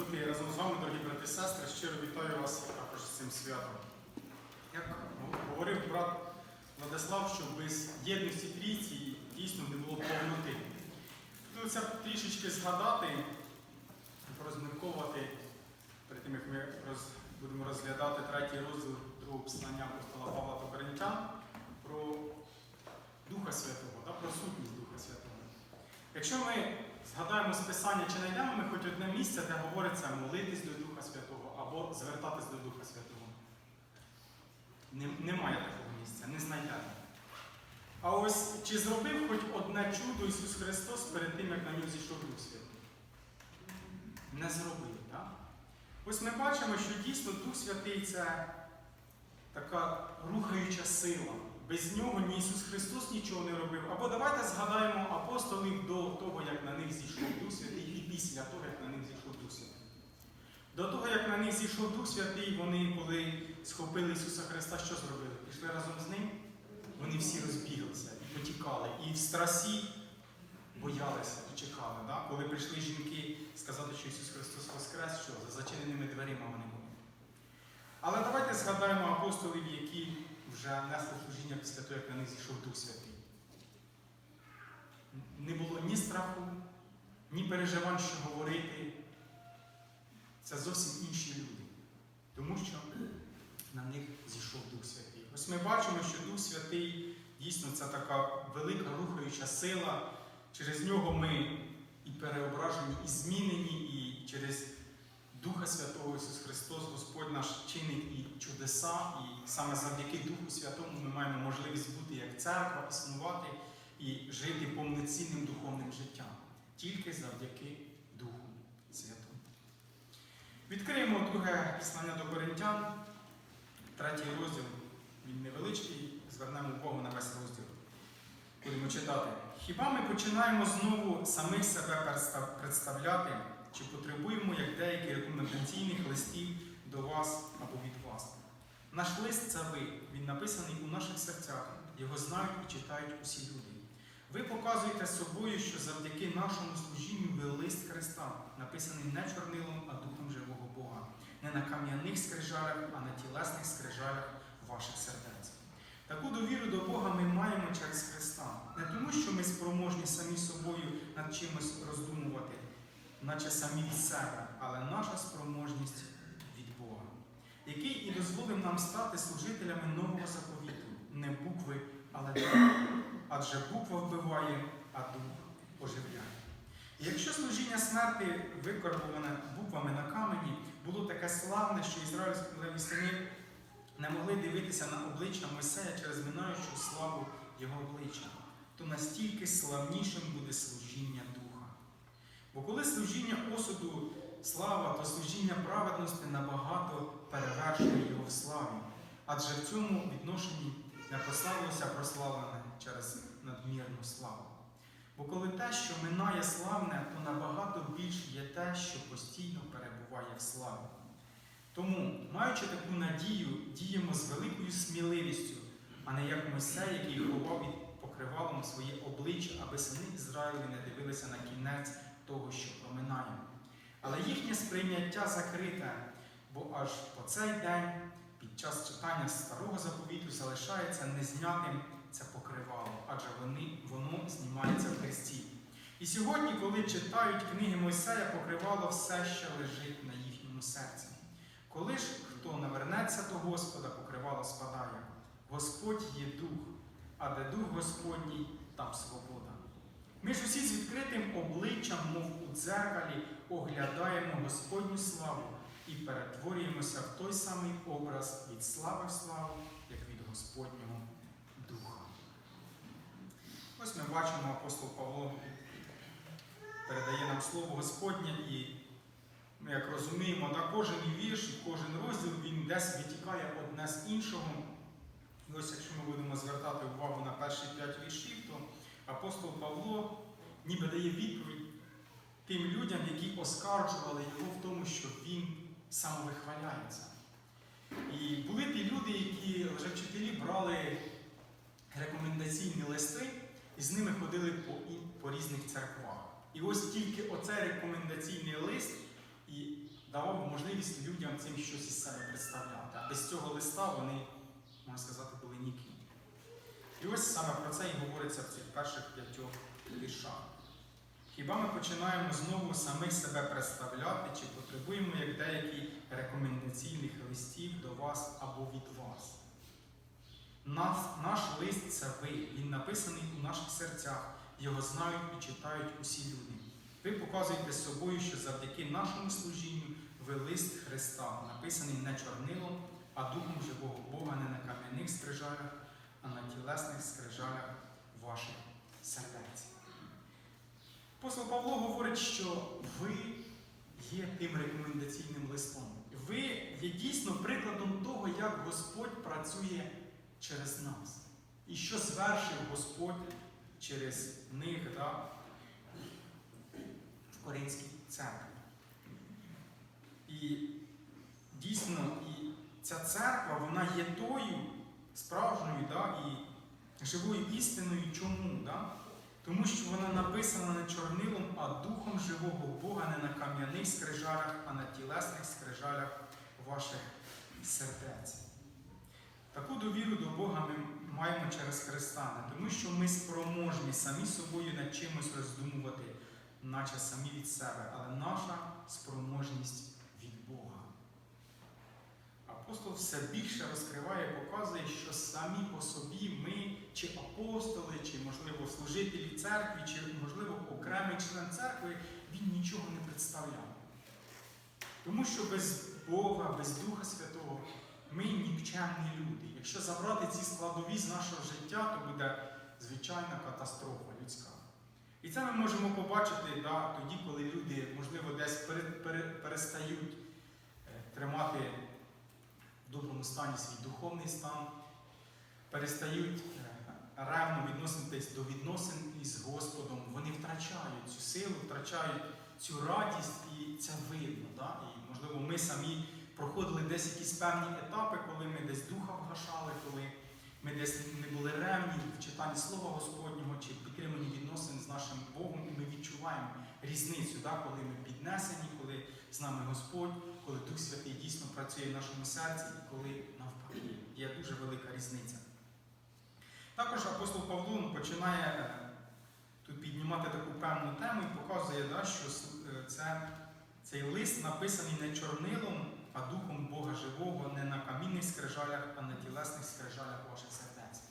бути разом з вами, дорогі брати і сестри. Щиро вітаю вас також з цим святом. Як говорив брат Владислав, що без єдності трійці дійсно не було повноти. Хотілося трішечки згадати, порозмірковувати перед тим, як ми роз, будемо розглядати третій розділ другого послання апостола Павла до про Духа Святого, да, про сутність Духа Святого. Якщо ми згадаємо з Писання, чи знайдемо ми хоч одне місце, де говориться молитись до Духа Святого або звертатись до Духа Святого. Немає такого місця, не знайдемо. А ось чи зробив хоч одне чудо Ісус Христос перед тим, як на нього зійшов Дух Святий? Не зробив, так? Ось ми бачимо, що дійсно Дух Святий це така рухаюча сила. Без нього ні Ісус Христос нічого не робив. Або давайте згадаємо апостолів до того, як них зійшов Дух Святий, і після того, як на них зійшов Дух Святий. До того, як на них зійшов Дух Святий, вони, коли схопили Ісуса Христа, що зробили? Пішли разом з ним, вони всі розбіглися і потікали. І в страсі боялися і чекали. Да? Коли прийшли жінки сказати, що Ісус Христос Воскрес, що за зачиненими дверима вони були. Але давайте згадаємо апостолів, які вже несли служіння після того, як на них зійшов Дух Святий. Не було ні страху, ні переживань, що говорити. Це зовсім інші люди. Тому що на них зійшов Дух Святий. Ось ми бачимо, що Дух Святий дійсно це така велика рухаюча сила. Через нього ми і переображені, і змінені, і через Духа Святого Ісус Христос, Господь наш чинить і чудеса, і саме завдяки Духу Святому ми маємо можливість бути як церква, існувати і жити повноцінним духовним життям. Тільки завдяки Духу Святому. Відкриємо друге послання до Коринтян, третій розділ. Він невеличкий, звернемо увагу на весь розділ. Будемо читати. Хіба ми починаємо знову самих себе представляти, чи потребуємо, як деякі рекомендаційних листів до вас або від вас? Наш лист це ви. Він написаний у наших серцях. Його знають і читають усі люди. Ви показуєте собою, що завдяки нашому служінню ви лист Христа, написаний не чорнилом, а духом живого Бога, не на кам'яних скрижалях, а на тілесних скрижалях ваших сердець. Таку довіру до Бога ми маємо через Христа. Не тому, що ми спроможні самі собою над чимось роздумувати, наче самі від себе, але наша спроможність від Бога, який і дозволив нам стати служителями нового заповіту, не букви, але духа. Адже буква вбиває, а дух оживляє. І якщо служіння смерти, викарбуване буквами на камені, було таке славне, що ізраїльські сини не могли дивитися на обличчя Мойсея через минаючу славу його обличчя, то настільки славнішим буде служіння Духа. Бо коли служіння осуду слава, то служіння праведності набагато перевершує його в славі, адже в цьому відношенні не прославилося прославлене через надмірну славу. Бо коли те, що минає славне, то набагато більше є те, що постійно перебуває в славі. Тому, маючи таку надію, діємо з великою сміливістю, а не як Мойсей, який ховав від покривалом своє обличчя, аби сини Ізраїлі не дивилися на кінець того, що проминає. Але їхнє сприйняття закрите, бо аж по цей день під час читання старого заповіту залишається незнятим покривало, адже вони, воно знімається в Христі. І сьогодні, коли читають книги Мойсея, покривало все ще лежить на їхньому серці. Коли ж хто навернеться до Господа, покривало спадає. Господь є дух, а де дух Господній, там свобода. Ми ж усі з відкритим обличчям, мов у дзеркалі, оглядаємо Господню славу і перетворюємося в той самий образ від слави в славу, як від Господнього. Ось ми бачимо, апостол Павло передає нам слово Господнє, і ми, як розуміємо, на кожен вірш кожен розділ він десь витікає одне з іншого. І ось якщо ми будемо звертати увагу на перші п'ять віршів, то апостол Павло ніби дає відповідь тим людям, які оскаржували його в тому, що він самовихваляється. І були ті люди, які лжевчителі брали рекомендаційні листи і з ними ходили по, по різних церквах. І ось тільки оцей рекомендаційний лист і давав можливість людям цим щось із себе представляти. А без цього листа вони, можна сказати, були нікі. І ось саме про це і говориться в цих перших п'ятьох віршах. Хіба ми починаємо знову самих себе представляти, чи потребуємо як деякі рекомендаційних листів до вас або від вас? Наш, наш лист це ви, він написаний у наших серцях, його знають і читають усі люди. Ви показуєте собою, що завдяки нашому служінню ви лист Христа, написаний не чорнилом, а духом живого Бога, не на кам'яних скрижалях, а на тілесних скрижалях ваших сердець. Апостол Павло говорить, що ви є тим рекомендаційним листом. Ви є дійсно прикладом того, як Господь працює через нас. І що звершив Господь через них да, в Коринській церкві. І дійсно, і ця церква, вона є тою справжньою да, і живою істиною. Чому? Да? Тому що вона написана не чорнилом, а духом живого Бога не на кам'яних скрижалях, а на тілесних скрижалях ваших сердець. Таку довіру до Бога ми маємо через Христа, не тому що ми спроможні самі собою над чимось роздумувати, наче самі від себе, але наша спроможність від Бога. Апостол все більше розкриває, показує, що самі по собі ми, чи апостоли, чи, можливо, служителі церкви, чи, можливо, окремий член церкви, він нічого не представляє. Тому що без Бога, без Духа Святого ми нікчемні люди. Якщо забрати ці складові з нашого життя, то буде звичайна катастрофа людська. І це ми можемо побачити да, тоді, коли люди, можливо, десь пере, пере, перестають е, тримати в доброму стані свій духовний стан, перестають е, ревно відноситись до відносин із Господом, вони втрачають цю силу, втрачають цю радість, і це видно. Да? І, можливо, ми самі проходили десь якісь певні етапи, коли ми десь духа вгашали, коли ми десь не були ревні в читанні Слова Господнього чи в підтриманні відносин з нашим Богом, і ми відчуваємо різницю, да? коли ми піднесені, коли з нами Господь, коли Дух Святий дійсно працює в нашому серці, і коли навпаки. Є дуже велика різниця. Також апостол Павло ну, починає е, тут піднімати таку певну тему і показує, да, що е, це, цей лист написаний не чорнилом, а духом Бога живого, не на камінних скрижалях, а на тілесних скрижалях ваших сердець.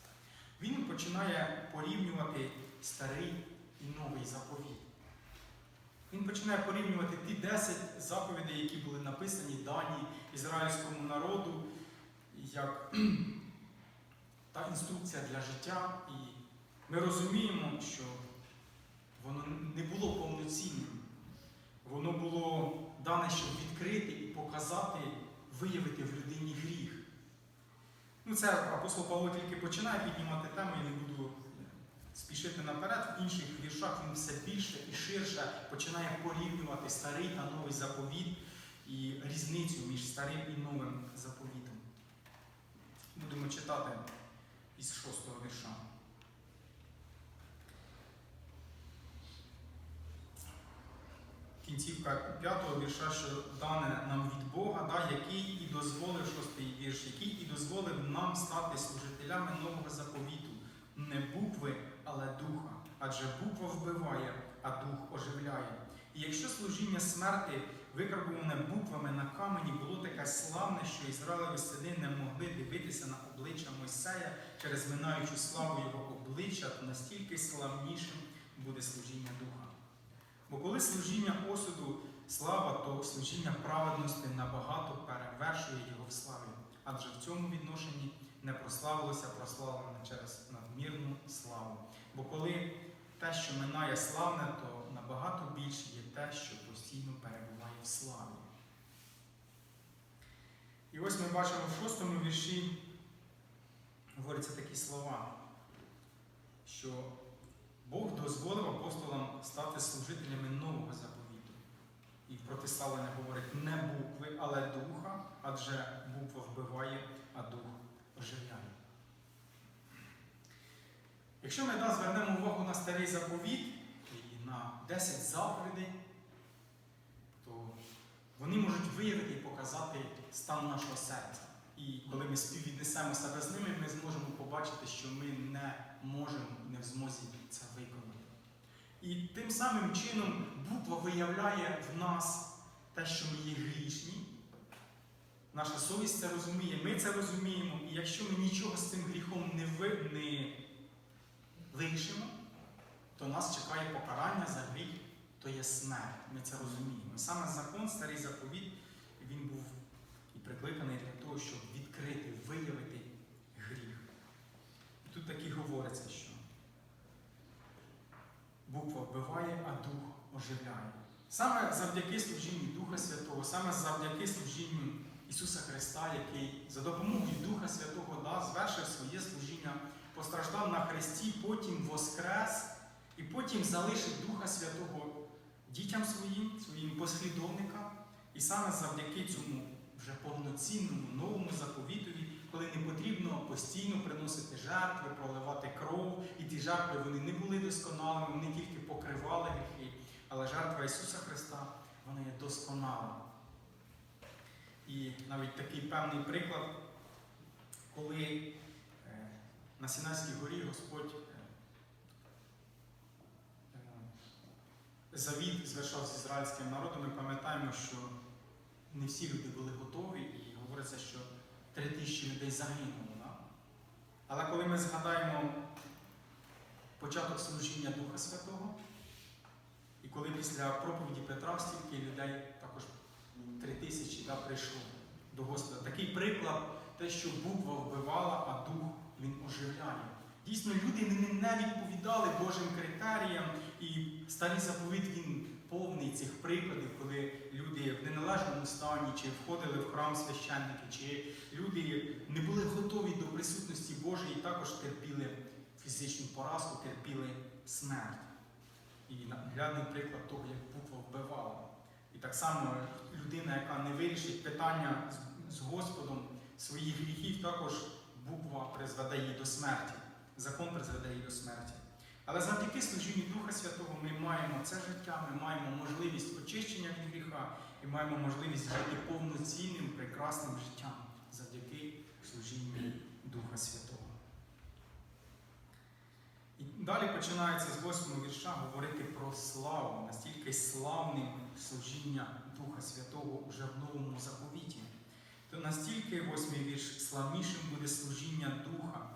Він починає порівнювати старий і новий заповіт. Він починає порівнювати ті 10 заповідей, які були написані дані ізраїльському народу, як та інструкція для життя. І ми розуміємо, що воно не було повноцінним. Воно було дане, щоб відкрити і показати, виявити в людині гріх. Ну, Це апостол Павло тільки починає піднімати тему, я не буду спішити наперед. В інших віршах він все більше і ширше починає порівнювати старий та новий заповіт і різницю між старим і новим заповітом. Будемо читати із шостого вірша. Кінцівка п'ятого вірша, що дане нам від Бога, да, який і дозволив шостий вірш, який і дозволив нам стати служителями нового заповіту, не букви, але духа. Адже буква вбиває, а дух оживляє. І якщо служіння смерти, викарбуване буквами на камені, було таке славне, що Ізраїлеві сини не могли дивитися на обличчя Мойсея через минаючу славу його обличчя, то настільки славнішим буде служіння духа. Бо коли служіння осуду слава, то служіння праведності набагато перевершує його в славі. Адже в цьому відношенні не прославилося прославлене через надмірну славу. Бо коли те, що минає славне, то набагато більше є те, що постійно перебуває в славі. І ось ми бачимо в шостому вірші говоряться такі слова, що Бог дозволив апостолам стати служителями нового заповіту. І протиставлення говорить не букви, але духа, адже буква вбиває, а дух оживляє. Якщо ми да, звернемо увагу на старий заповіт і на 10 заповідей, то вони можуть виявити і показати стан нашого серця. І коли ми співвіднесемо себе з ними, ми зможемо побачити, що ми не можемо і не в змозі це виконати. І тим самим чином буква виявляє в нас те, що ми є грішні. Наша совість це розуміє, ми це розуміємо, і якщо ми нічого з цим гріхом не, ви, не вирішимо, то нас чекає покарання за гріх, то є смерть. Ми це розуміємо. Саме закон, старий заповіт, він був прикликаний для того, щоб відкрити, виявити гріх. І тут таки говориться, що буква вбиває, а дух оживляє. Саме завдяки служінню Духа Святого, саме завдяки служінню Ісуса Христа, який за допомогою Духа Святого да, звершив своє служіння, постраждав на Христі, потім воскрес і потім залишив Духа Святого дітям своїм, своїм послідовникам. І саме завдяки цьому вже повноцінному новому заповітові, коли не потрібно постійно приносити жертви, проливати кров, і ті жертви вони не були досконалими, вони тільки покривали гріхи. Але жертва Ісуса Христа вона є досконала. І навіть такий певний приклад, коли е, на Сінайській горі Господь е, е, завіт звершав з ізраїльським народом, ми пам'ятаємо, що не всі люди були готові, і говориться, що три тисячі людей загинуло. Да? Але коли ми згадаємо початок служіння Духа Святого, і коли після проповіді Петра стільки людей також три тисячі да, прийшло до Господа. Такий приклад, те, що буква вбивала, а дух він оживляє. Дійсно, люди не- відповідали Божим критеріям, і старий заповіт він повний цих прикладів, коли люди в неналежному стані, чи входили в храм священники, чи люди не були готові до присутності Божої також терпіли фізичну поразку, терпіли смерть. І наглядний приклад того, як буква вбивала. І так само людина, яка не вирішить питання з Господом своїх гріхів, також буква призведе її до смерті. Закон призведе її до смерті. Але завдяки служінню Духа Святого ми маємо це життя, ми маємо можливість очищення від гріха і маємо можливість жити повноцінним, прекрасним життям завдяки служінню Духа Святого. І далі починається з 8 вірша говорити про славу, настільки славним служіння Духа Святого вже в новому заповіті. То настільки восьмий вірш славнішим буде служіння Духа.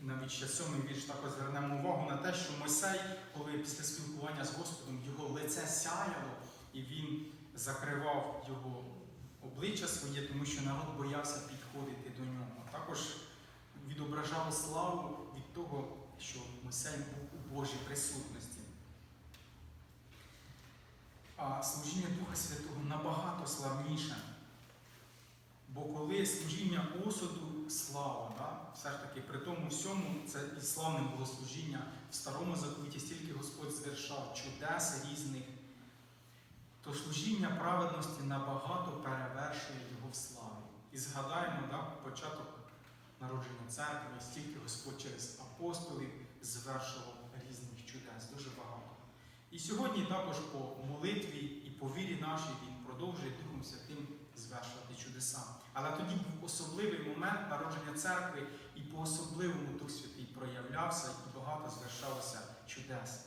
Навіть ще сьомий вірш також звернемо увагу на те, що Мойсей, коли після спілкування з Господом його лице сяяло, і він закривав його обличчя своє, тому що народ боявся підходити до нього. Також відображало славу від того, що Мойсей був у Божій присутності. А служіння Духа Святого набагато славніше. Бо коли служіння осуду слава, да? все ж таки при тому всьому це і славним було служіння в старому заповіті, стільки Господь звершав чудес різних, то служіння праведності набагато перевершує його в славі. І згадаємо да, початок народження церкви, стільки Господь через апостолів звершував різних чудес, дуже багато. І сьогодні також по молитві і по вірі нашій Він продовжує Духом Святим звершувати чудеса. Але тоді був особливий момент народження церкви, і по-особливому Дух Святий проявлявся і багато звершалося чудес.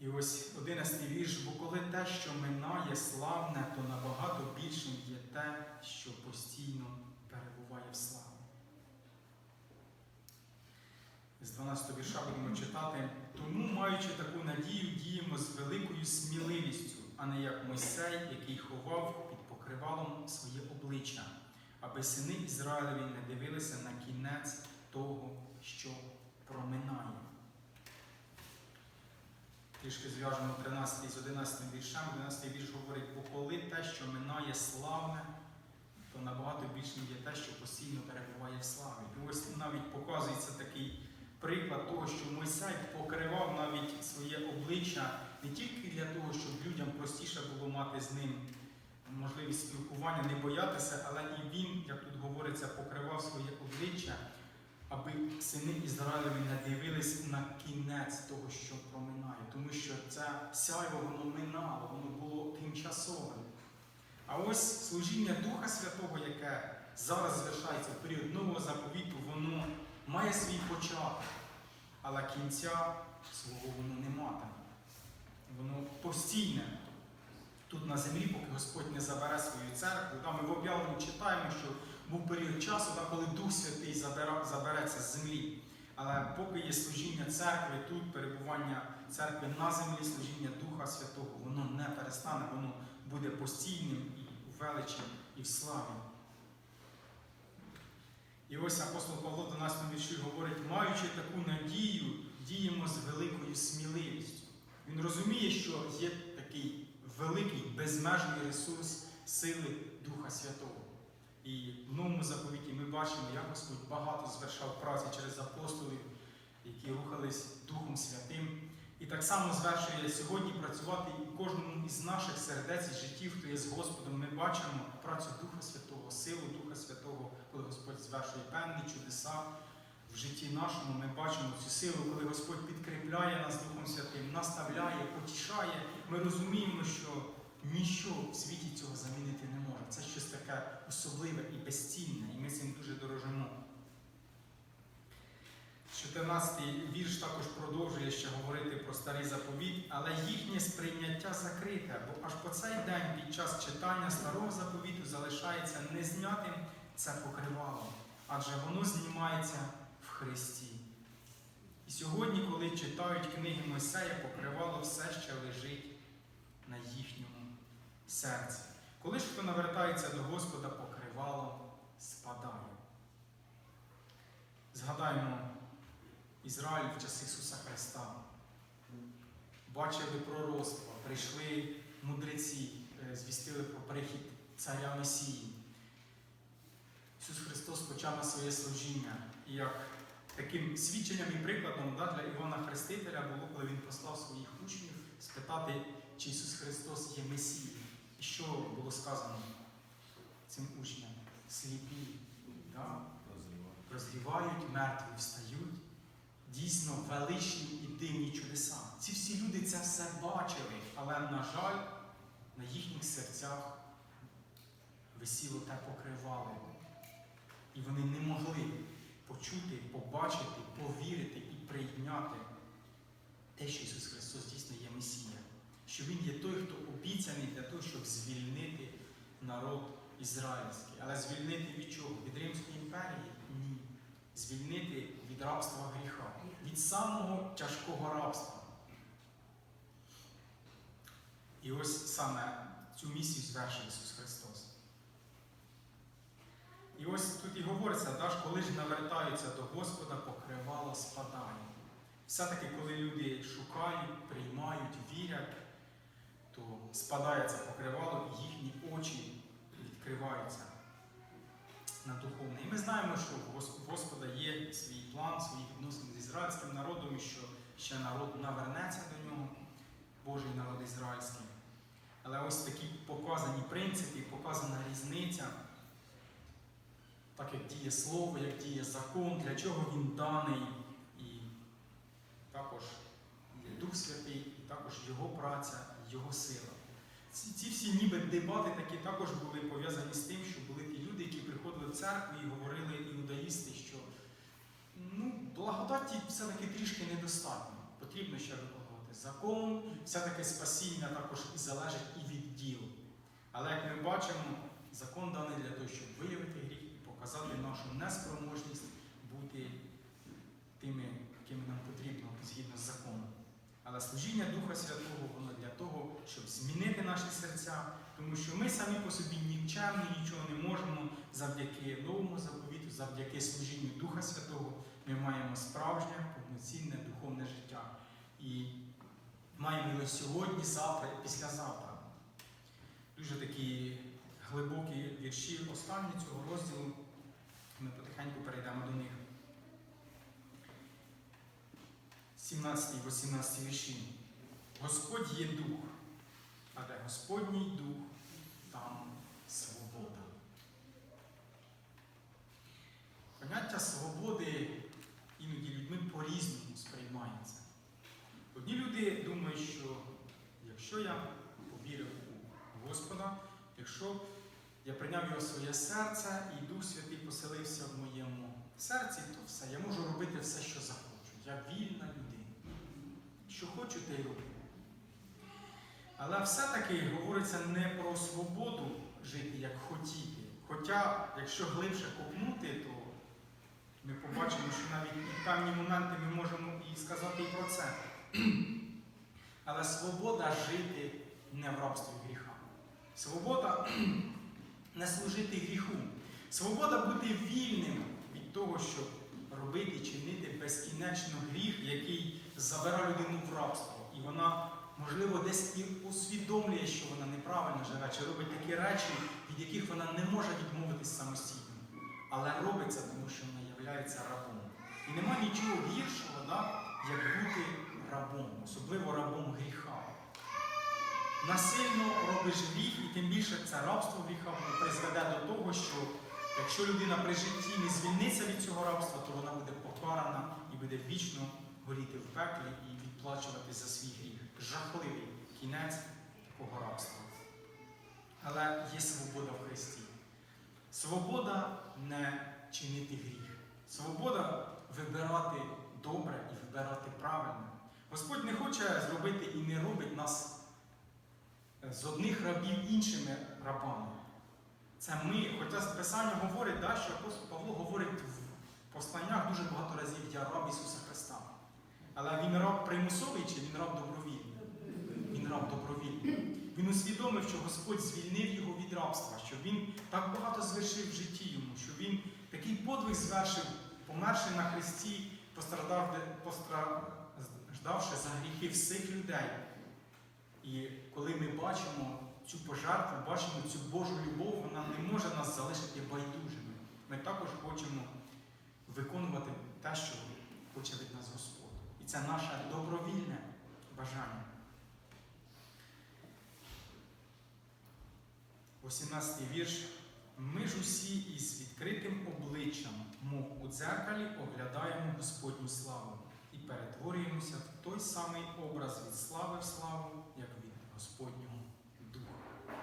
І ось одинадцятий вірш, бо коли те, що минає славне, то набагато більшим є те, що постійно перебуває в славі. З 12 вірша будемо читати. Тому, маючи таку надію, діємо з великою сміливістю, а не як Мойсей, який ховав під покривалом своє обличчя, аби сини Ізраїлеві не дивилися на кінець того, що проминає. Трішки зв'яжемо 13 з 11 віршем. 11 вірш говорить, бо коли те, що минає славне, то набагато більшим є те, що постійно перебуває в славі. І ось навіть показується такий приклад того, що Мойсей покривав навіть своє обличчя не тільки для того, щоб людям простіше було мати з ним можливість спілкування, не боятися, але і він, як тут говориться, покривав своє обличчя, аби сини Ізраїлеві не дивились на кінець того, що проминає, тому що це сяйво воно минало, воно було тимчасовим. А ось служіння Духа Святого, яке зараз звершається в період нового заповіту, воно має свій початок, але кінця свого воно не матиме. Воно постійне тут на землі, поки Господь не забере свою церкву. Там ми в об'явленні читаємо, що був період часу, коли Дух Святий забереться з землі. Але поки є служіння церкви, тут перебування церкви на землі, служіння Духа Святого, воно не перестане, воно буде постійним і у і в славі. І ось апостол Павло до нас на вірші говорить, маючи таку надію, діємо з великою сміливістю. Він розуміє, що є такий великий безмежний ресурс сили Духа Святого. І в новому заповіті ми бачимо, як Господь багато звершав праці через апостолів, які рухались Духом Святим. І так само звершує сьогодні працювати і кожному із наших сердець і життів, хто є з Господом. Ми бачимо працю Духа Святого, силу Духа Святого, коли Господь звершує певні чудеса в житті нашому. Ми бачимо цю силу, коли Господь підкріпляє нас Духом Святим, наставляє, потішає. Ми розуміємо, що ніщо в світі цього замінити не може. Це щось таке особливе і безцінне, і ми цим дуже дорожимо. 14-й вірш також продовжує ще говорити про старий заповіт, але їхнє сприйняття закрите, бо аж по цей день під час читання старого заповіту залишається незнятим це покривало, адже воно знімається в Христі. І сьогодні, коли читають книги Мойсея, покривало все ще лежить на їхньому серці. Коли ж хто навертається до Господа, покривало спадає. Згадаємо Ізраїль в час Ісуса Христа. Бачили пророцтва, прийшли мудреці, е, звістили про прихід царя Месії. Ісус Христос почав на своє служіння. І як таким свідченням і прикладом да, для Івана Хрестителя було, коли він послав своїх учнів спитати, чи Ісус Христос є Месією. І що було сказано цим учням? Сліпі, да? розрівають, мертві встають. Дійсно величні і дивні чудеса. Ці всі люди це все бачили, але, на жаль, на їхніх серцях висіло те покривало. І вони не могли почути, побачити, повірити і прийняти те, що Ісус Христос дійсно є Месія. Що Він є той, хто обіцяний для того, щоб звільнити народ ізраїльський. Але звільнити від чого? Від Римської імперії? Ні. Звільнити від рабства гріха, від самого тяжкого рабства. І ось саме цю місію звершив Ісус Христос. І ось тут і говориться, да, що коли ж навертаються до Господа, покривало спадає. Все-таки, коли люди шукають, приймають, вірять, то спадає це покривало, і їхні очі відкриваються на духовне. І ми знаємо, що Гос- Господа є свій план, свої відносини з ізраїльським народом, і що ще народ навернеться до нього, Божий народ ізраїльський. Але ось такі показані принципи, показана різниця, так як діє слово, як діє закон, для чого він даний, і також є Дух Святий, і також Його праця, Його сила. Ці, ці всі ніби дебати такі також були пов'язані з тим, що були ті люди, які приходили в церкву і говорили іудаїсти, що ну, благодаті все-таки трішки недостатньо. Потрібно ще виконувати закон, все-таки спасіння також і залежить і від діл. Але як ми бачимо, закон даний для того, щоб виявити і показати нашу неспроможність бути тими, якими нам потрібно згідно з законом. Але служіння Духа Святого воно для того, щоб змінити наші серця, тому що ми самі по собі нікчемні, нічого не можемо завдяки новому заповіту, завдяки служінню Духа Святого. Ми маємо справжнє, повноцінне духовне життя. І маємо його сьогодні, завтра і післязавтра. Дуже такі глибокі вірші останні цього розділу. Потихеньку перейдемо до них. 17 і 18 вірші. Господь є дух, а де Господній дух, там свобода. Поняття свободи іноді людьми по-різному сприймає це. Одні люди думають, що якщо я повірив у Господа, якщо я прийняв його в своє серце і Дух Святий поселився в моєму серці, то все, я можу робити все, що захочу. Я вільна людина. Що хочу, те й роблю. Але все-таки говориться не про свободу жити, як хотіти. Хоча, якщо глибше копнути, то ми побачимо, що навіть і певні моменти ми можемо і сказати про це. Але свобода жити не в рабстві гріха. Свобода не служити гріху. Свобода бути вільним від того, щоб робити, чинити безкінечно гріх, який забирає людину в рабство. І вона, можливо, десь і усвідомлює, що вона неправильно живе, чи робить такі речі, від яких вона не може відмовитись самостійно. Але робить це, тому що вона є рабом. І нема нічого гіршого, да, як бути рабом, особливо рабом гріха. Насильно робиш гріх, і тим більше це рабство гріха призведе до того, що якщо людина при житті не звільниться від цього рабства, то вона буде покарана і буде вічно горіти в пеклі і відплачувати за свій гріх. Жахливий кінець такого рабства. Але є свобода в Христі. Свобода не чинити гріх. Свобода вибирати добре і вибирати правильно. Господь не хоче зробити і не робить нас з одних рабів іншими рабами. Це ми, хоча Писання говорить, да, що Павло говорить в посланнях дуже багато разів я раб Ісуса Христа. Але він раб примусовий чи він раб добровільний? Він раб добровільний. Він усвідомив, що Господь звільнив його від рабства, що він так багато звершив в житті йому, що він такий подвиг звершив, померши на Христі, постраждав, постраждавши за гріхи всіх людей. І коли ми бачимо цю пожертву, бачимо цю Божу любов, вона не може нас залишити байдужими. Ми також хочемо виконувати те, що хоче від нас Господь. І це наше добровільне бажання. 18 вірш. Ми ж усі із відкритим обличчям, мов у дзеркалі, оглядаємо Господню славу і перетворюємося в той самий образ від слави в славу, Господнього Духа.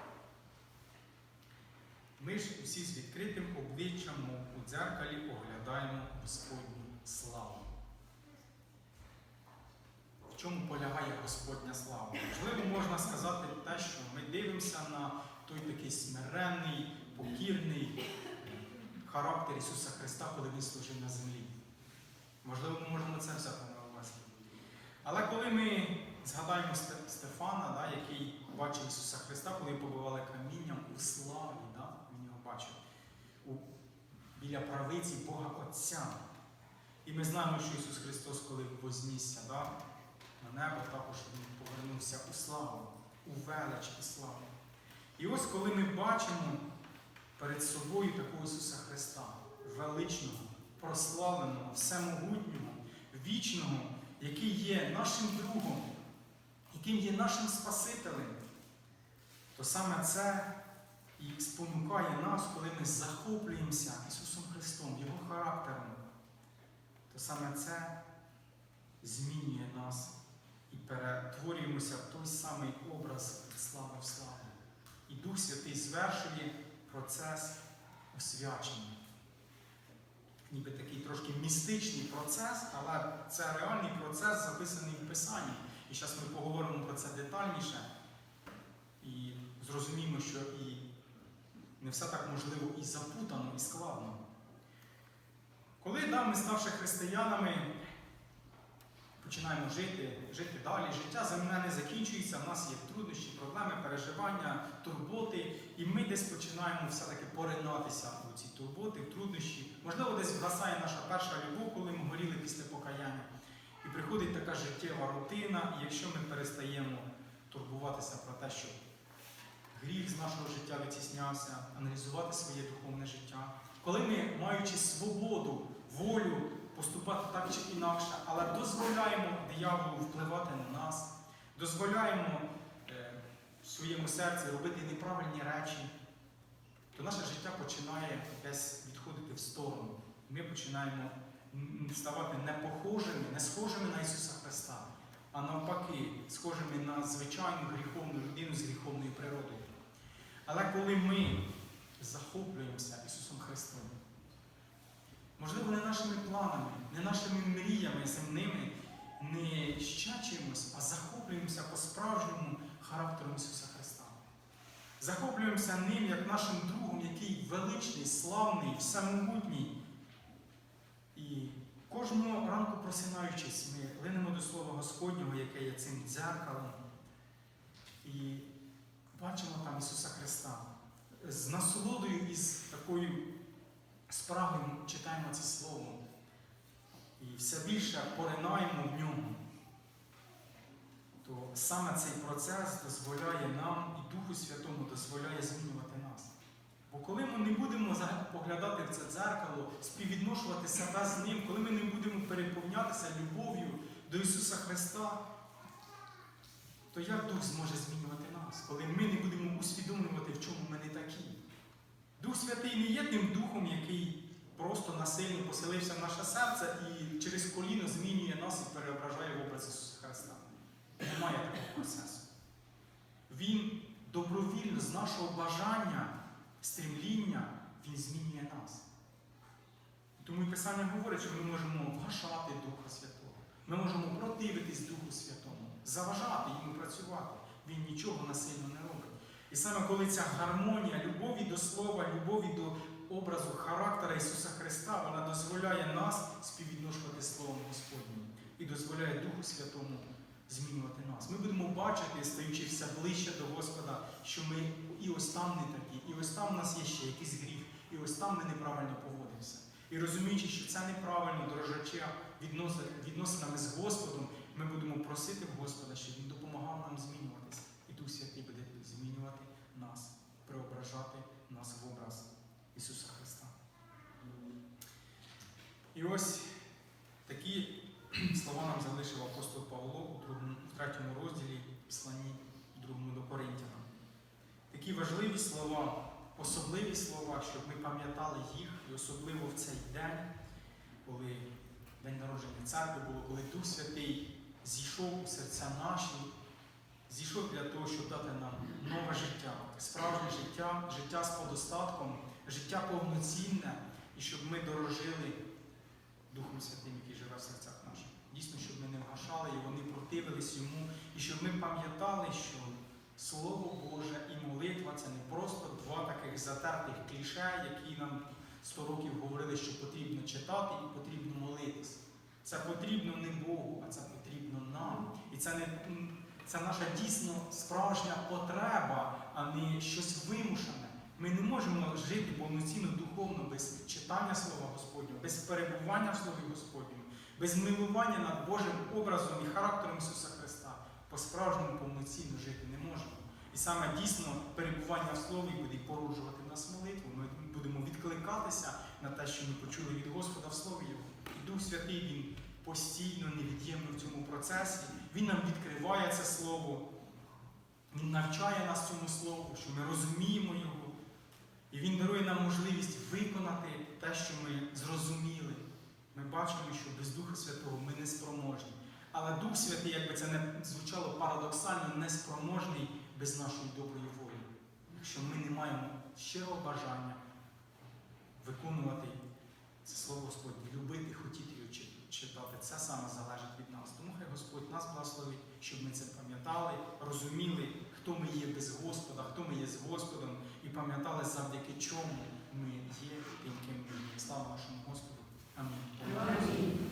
Ми ж усі з відкритим обличчям, у дзеркалі, оглядаємо Господню славу. В чому полягає Господня слава? Можливо, можна сказати те, що ми дивимося на той такий смиренний, покірний характер Ісуса Христа, коли Він служив на землі. Можливо, ми можемо це на увазі. Але коли ми згадаємо Стефана, да, який бачив Ісуса Христа, коли побивали камінням у славі, да, він його бачив у, біля правиці Бога Отця. І ми знаємо, що Ісус Христос, коли вознісся да, на небо, також Він повернувся у славу, у велич і славу. І ось коли ми бачимо перед собою такого Ісуса Христа, величного, прославленого, всемогутнього, вічного, який є нашим другом, яким є нашим Спасителем, то саме це і спонукає нас, коли ми захоплюємося Ісусом Христом, Його характером, то саме це змінює нас і перетворюємося в той самий образ від слави в славу. І Дух Святий звершує процес освячення. Ніби такий трошки містичний процес, але це реальний процес, записаний в Писанні. І зараз ми поговоримо про це детальніше і зрозуміємо, що і не все так можливо і запутано, і складно. Коли да, ми, ставши християнами, починаємо жити, жити далі. Життя земне не закінчується, в нас є труднощі, проблеми, переживання, турботи, і ми десь починаємо все-таки поринатися у ці турботи, труднощі. Можливо, десь вгасає наша перша любов, коли ми горіли після покаяння. Приходить така життєва рутина, і якщо ми перестаємо турбуватися про те, що гріх з нашого життя витіснявся, аналізувати своє духовне життя, коли ми, маючи свободу, волю, поступати так чи інакше, але дозволяємо дияволу впливати на нас, дозволяємо е, своєму серці робити неправильні речі, то наше життя починає десь відходити в сторону. Ми починаємо ставати не похожими, не схожими на Ісуса Христа, а навпаки, схожими на звичайну гріховну людину з гріховною природою. Але коли ми захоплюємося Ісусом Христом, можливо, не нашими планами, не нашими мріями земними, не ще а захоплюємося по-справжньому характером Ісуса Христа. Захоплюємося ним як нашим другом, який величний, славний, всемогутній. І кожного ранку просинаючись, ми линемо до Слова Господнього, яке є цим дзеркалом. І бачимо там Ісуса Христа. З насолодою і з такою справою читаємо це Слово. І все більше поринаємо в ньому. То саме цей процес дозволяє нам і Духу Святому дозволяє змінювати. Бо коли ми не будемо поглядати в це дзеркало, співвідношувати себе з ним, коли ми не будемо переповнятися любов'ю до Ісуса Христа, то як Дух зможе змінювати нас, коли ми не будемо усвідомлювати, в чому ми не такі? Дух Святий не є тим духом, який просто насильно поселився в наше серце і через коліно змінює нас і переображає в образ Ісуса Христа. Немає такого процесу. Він добровільно з нашого бажання, стрімління, Він змінює нас. Тому і Писання говорить, що ми можемо вгашати Духа Святого. Ми можемо противитись Духу Святому, заважати йому працювати. Він нічого насильно не робить. І саме коли ця гармонія любові до Слова, любові до образу характера Ісуса Христа, вона дозволяє нас співвідношувати Словом Господнім і дозволяє Духу Святому змінювати нас. Ми будемо бачити, стаючи все ближче до Господа, що ми і ось там не такі, і ось там у нас є ще якийсь гріх, і ось там ми неправильно поводимося. І розуміючи, що це неправильно, дорожачи відносинами з Господом, ми будемо просити Господа, щоб Він допомагав нам змінюватися. І Дух Святий буде змінювати нас, преображати нас в образ Ісуса Христа. І ось такі слова нам залишив апостол Павло у, третьому розділі посланні другому до Коринтянам. Такі важливі слова, особливі слова, щоб ми пам'ятали їх, і особливо в цей день, коли день народження церкви було, коли Дух Святий зійшов у серця наші, зійшов для того, щоб дати нам нове життя, справжнє життя, життя з подостатком, життя повноцінне, і щоб ми дорожили Духом Святим, який живе в серцях наших. Дійсно, щоб ми не вгашали і вони противились йому, і щоб ми пам'ятали, що Слово Боже і молитва це не просто два таких затертих кліше, які нам 100 років говорили, що потрібно читати і потрібно молитись. Це потрібно не Богу, а це потрібно нам. І це не це наша дійсно справжня потреба, а не щось вимушене. Ми не можемо жити повноцінно духовно без читання Слова Господнього, без перебування в Слові Господньому, без милування над Божим образом і характером Ісуса Христа. По-справжньому повноцінно жити не можемо. Саме дійсно перебування в Слові буде породжувати нас молитву. Ми будемо відкликатися на те, що ми почули від Господа в Слові Його. І Дух Святий Він постійно, невід'ємно в цьому процесі. Він нам відкриває це слово, Він навчає нас цьому слову, що ми розуміємо його. І Він дарує нам можливість виконати те, що ми зрозуміли. Ми бачимо, що без Духа Святого ми не спроможні. Але Дух Святий, якби це не звучало парадоксально, не спроможний без нашої доброї волі. Якщо ми не маємо щирого бажання виконувати це слово Господнє, любити, хотіти читати, це саме залежить від нас. Тому хай Господь нас благословить, щоб ми це пам'ятали, розуміли, хто ми є без Господа, хто ми є з Господом, і пам'ятали, завдяки чому ми є тим, ким ми є. Слава нашому Господу. Амінь.